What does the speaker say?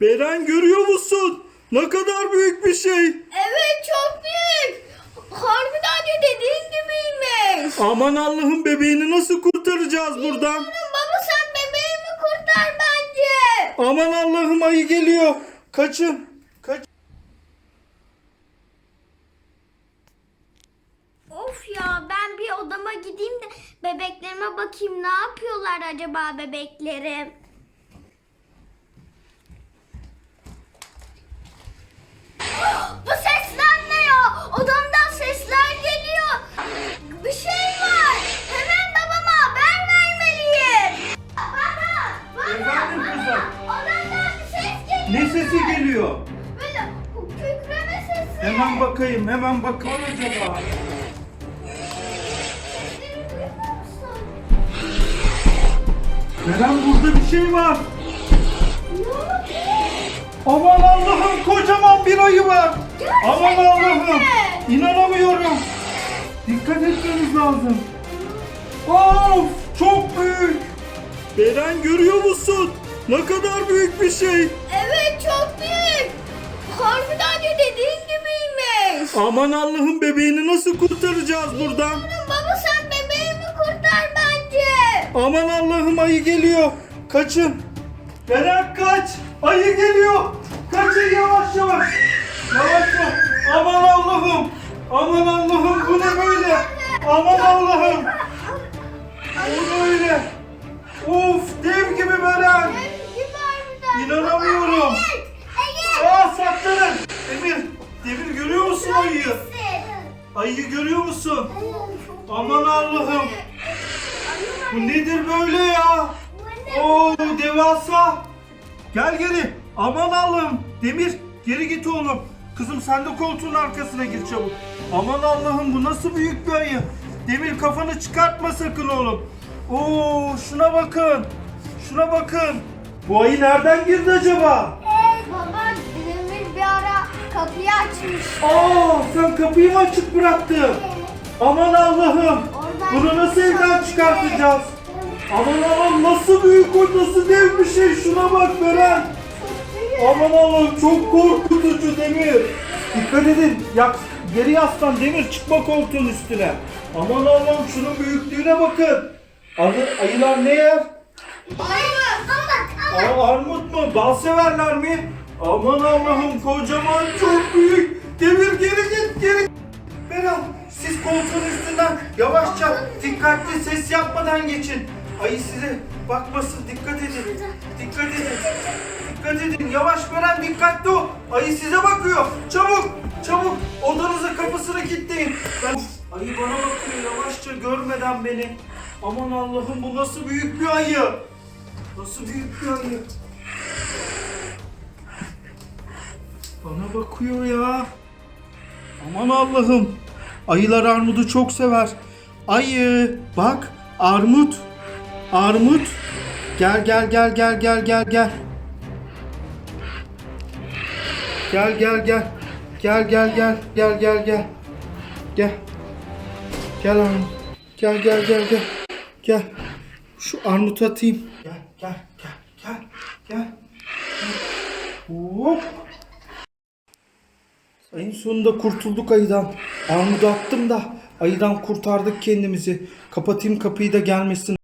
Beren görüyor musun? Ne kadar büyük bir şey. Evet çok büyük. Harbiden de dediğin gibiymiş. Aman Allah'ım bebeğini nasıl kurtaracağız buradan? Baba sen bebeğimi kurtar bence. Aman Allah'ım ayı geliyor. Kaçın. Kaç. Of ya ben bir odama gideyim de bebeklerime bakayım ne yapıyorlar acaba bebeklerim. Ne sesi geliyor? Böyle kükreme sesi. Hemen bakayım, hemen bakalım acaba. Beren burada bir şey var. Aman Allah'ım kocaman bir ayı var. Aman Allah'ım. İnanamıyorum. Dikkat etmemiz lazım. Of çok büyük. Beren görüyor musun? Ne kadar büyük bir şey. Büyük. Harbiden de dediğin gibiymiş. Aman Allah'ım bebeğini nasıl kurtaracağız buradan? Baba sen bebeğimi kurtar bence. Aman Allah'ım ayı geliyor. Kaçın. Beren kaç. Ayı geliyor. Kaçın yavaş yavaş. Yavaş yavaş. Aman Allah'ım. Aman Allah'ım bu ne böyle? Aman Allah'ım. Ne öyle? Of dev gibi Beren. Gibi harbiden. İnanamıyorum. Evet. Saklanın. Demir. Demir görüyor musun ayıyı? Ayıyı görüyor musun? Aman Allah'ım. Bu nedir böyle ya? Oo devasa. Gel geri. Aman Allah'ım. Demir geri git oğlum. Kızım sen de koltuğun arkasına gir çabuk. Aman Allah'ım bu nasıl büyük bir ayı. Demir kafanı çıkartma sakın oğlum. Oo şuna bakın. Şuna bakın. Bu ayı nereden girdi acaba? Baba bir ara kapıyı açmış. Aa sen kapıyı mı açık bıraktın? Aman Allah'ım. Bunu nasıl evden çıkartacağız? Aman Allah'ım nasıl büyük o nasıl dev bir şey şuna bak Beren. Aman Allah'ım çok korkutucu Demir. Dikkat edin. Yak, geri yaslan Demir çıkma koltuğun üstüne. Aman Allah'ım şunun büyüklüğüne bakın. Ayı, ayılar ne yer? Aa, armut mu? Bal severler mi? Aman Allah'ım kocaman çok büyük. Demir geri git geri. Berat siz koltuğun üstünden yavaşça dikkatli ses yapmadan geçin. Ayı size bakmasın dikkat edin. Dikkat edin. Dikkat edin. Yavaş Beren dikkatli ol. Ayı size bakıyor. Çabuk çabuk odanızın kapısını kilitleyin. Ben... Ayı bana bakıyor yavaşça görmeden beni. Aman Allah'ım bu nasıl büyük bir ayı. Nasıl büyük bir ayı? Bana bakıyor ya. Aman Allah'ım. Ayılar armudu çok sever. Ayı bak armut. Armut. Gel gel gel gel gel gel gel. Gel gel gel. Gel gel gel gel gel gel. Gel. Gel armut. Gel gel gel gel. Gel. Şu armutu atayım. Gel gel gel gel gel. Hop. En sonunda kurtulduk ayıdan. Armudu attım da ayıdan kurtardık kendimizi. Kapatayım kapıyı da gelmesin.